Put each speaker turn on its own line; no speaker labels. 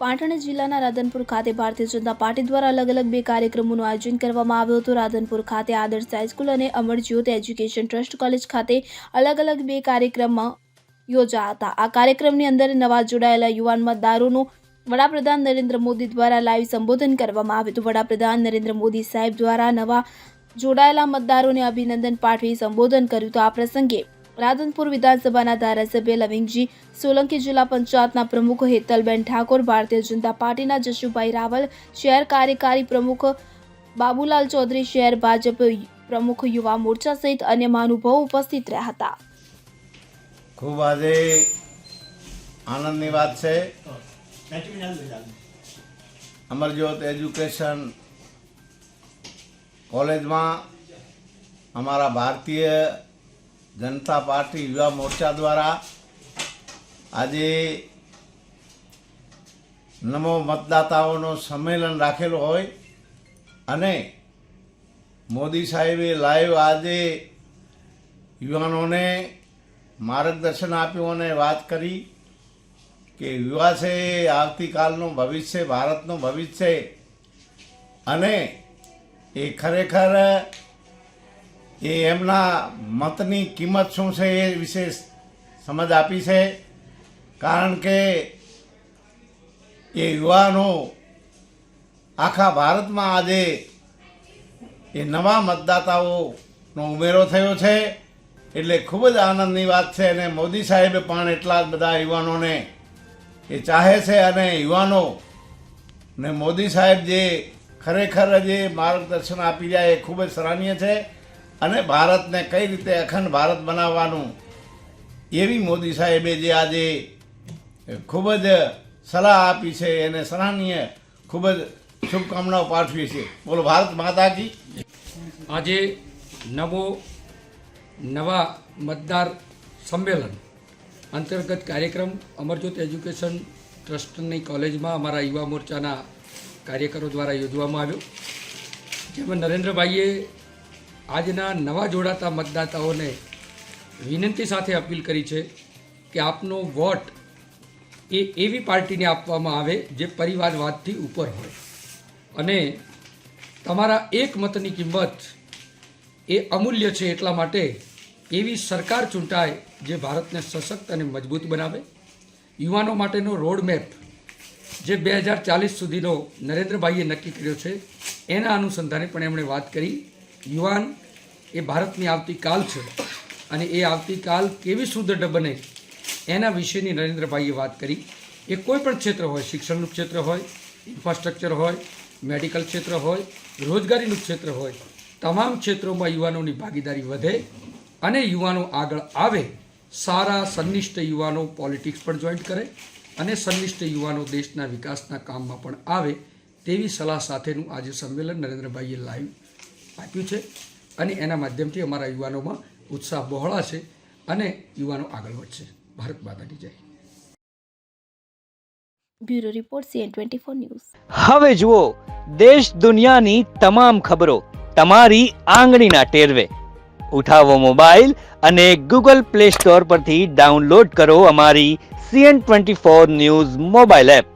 પાટણ જિલ્લાના રાધનપુર ખાતે ભારતીય જનતા પાર્ટી દ્વારા અલગ અલગ બે કાર્યક્રમોનું આયોજન કરવામાં આવ્યું હતું. રાધનપુર ખાતે આદર્શ હાઈસ્કૂલ અને અમરજ્યોત એજ્યુકેશન ટ્રસ્ટ કોલેજ ખાતે અલગ અલગ બે કાર્યક્રમમાં યોજાયા હતા. આ કાર્યક્રમની અંદર નવા જોડાયેલા યુવાન મતદારોનું વડાપ્રધાન નરેન્દ્ર મોદી દ્વારા લાઈવ સંબોધન કરવામાં આવ્યું હતું. વડાપ્રધાન નરેન્દ્ર મોદી સાહેબ દ્વારા નવા જોડાયેલા મતદારોને અભિનંદન પાઠવી સંબોધન કર્યું તો આ પ્રસંગે રાધનપુર વિધાનસભાના ધારાસભ્ય લવિંગજી સોલંકી જિલ્લા પંચાયતના પ્રમુખ હેતલબેન ઠાકોર, ભારતીય જનતા પાર્ટીના જશુભાઈ રાવલ, શહેર કાર્યકારી પ્રમુખ બાબુલાલ ચૌધરી, શહેર ભાજપ પ્રમુખ યુવા મોરચા સહિત અન્ય મહાનુભાવો ઉપસ્થિત રહ્યા હતા.
ખૂબ આજે આનંદની વાત છે. અમરજ્યોત એજ્યુકેશન કોલેજમાં અમારા ભારતીય જનતા પાર્ટી યુવા મોરચા દ્વારા આજે નમો મતદાતાઓનો સંમેલન રાખેલો હોય અને મોદી સાહેબે લાઈવ આજે યુવાનોને માર્ગદર્શન આપ્યું અને વાત કરી કે યુવા છે એ આવતીકાલનું ભવિષ્ય ભારતનું ભવિષ્ય અને એ ખરેખર એ એમના મતની કિંમત શું છે એ વિશે સમજ આપી છે. કારણ કે એ યુવાનો આખા ભારતમાં આજે એ નવા મતદાતાઓનો ઉમેરો થયો છે. એટલે ખૂબ જ આનંદની વાત છે અને મોદી સાહેબે પણ એટલા જ બધા યુવાનોને એ ચાહે છે અને યુવાનો ને મોદી સાહેબ જે ખરેખર જે માર્ગદર્શન આપી જાય એ ખૂબ જ સરાહનીય છે. અને ભારતને કઈ રીતે અખંડ ભારત બનાવવાનું? એવી મોદી સાહેબે જે આજે ખૂબ જ સલાહ આપી છે, એને સરાહનીય ખૂબ જ શુભકામનાઓ પાઠવી છે. બોલો, ભારત માતાજી.
આજે નવો નવા મતદાર સંમેલન અંતર્ગત કાર્યક્રમ અમરજ્યોત એજ્યુકેશન ટ્રસ્ટની કોલેજમાં અમારા યુવા મોરચાના કાર્યકરો દ્વારા યોજવામાં આવ્યો. જેમાં નરેન્દ્રભાઈએ આજના નવા જોડાતા મતદાતાઓને વિનંતી સાથે અપીલ કરી છે કે આપનો વોટ એ એવી પાર્ટીને આપવામાં આવે જે પરિવારવાદથી ઉપર હોય. અને તમારા એક મતની કિંમત એ અમૂલ્ય છે એટલા માટે એવી સરકાર ચૂંટાય જે ભારતને સશક્ત અને મજબૂત બનાવે. યુવાનો માટેનો રોડ મેપ જે બે હજાર ચાલીસ સુધીનો નરેન્દ્રભાઈએ નક્કી કર્યો છે, એના અનુસંધાને પણ એમણે વાત કરી. યુવાન એ ભારતની આવતીકાલ છે અને એ આવતીકાલ કેવી સુદૃઢ બને એના વિશેની નરેન્દ્રભાઈએ વાત કરી. એ કોઈ પણ ક્ષેત્ર હોય, શિક્ષણનું ક્ષેત્ર હોય ઇન્ફ્રાસ્ટ્રક્ચર હોય મેડિકલ ક્ષેત્ર હોય, રોજગારીનું ક્ષેત્ર હોય, તમામ ક્ષેત્રોમાં યુવાનોની ભાગીદારી વધે અને યુવાનો આગળ આવે, સારા, સંનિષ્ઠ યુવાનો પોલિટિક્સ પણ જોઈન્ટ કરે અને સંનિષ્ઠ યુવાનો દેશના વિકાસના કામમાં પણ આવે તેવી સલાહ સાથેનું આજે સંમેલન નરેન્દ્રભાઈએ લાઈવ આપ્યું છે અને એના માધ્યમથી અમારા યુવાનોમાં ઉત્સાહ બહોળાશે અને યુવાનો આગળ વધશે. ભારત માતાની જય.
Bureau report CN twenty four news.
હવે જુઓ દેશ દુનિયાની તમામ ખબરો તમારી આંગળીના ટેરવે. ઉઠાવો મોબાઈલ અને ગૂગલ પ્લે સ્ટોર પરથી ડાઉનલોડ કરો અમારી CN twenty four news mobile app.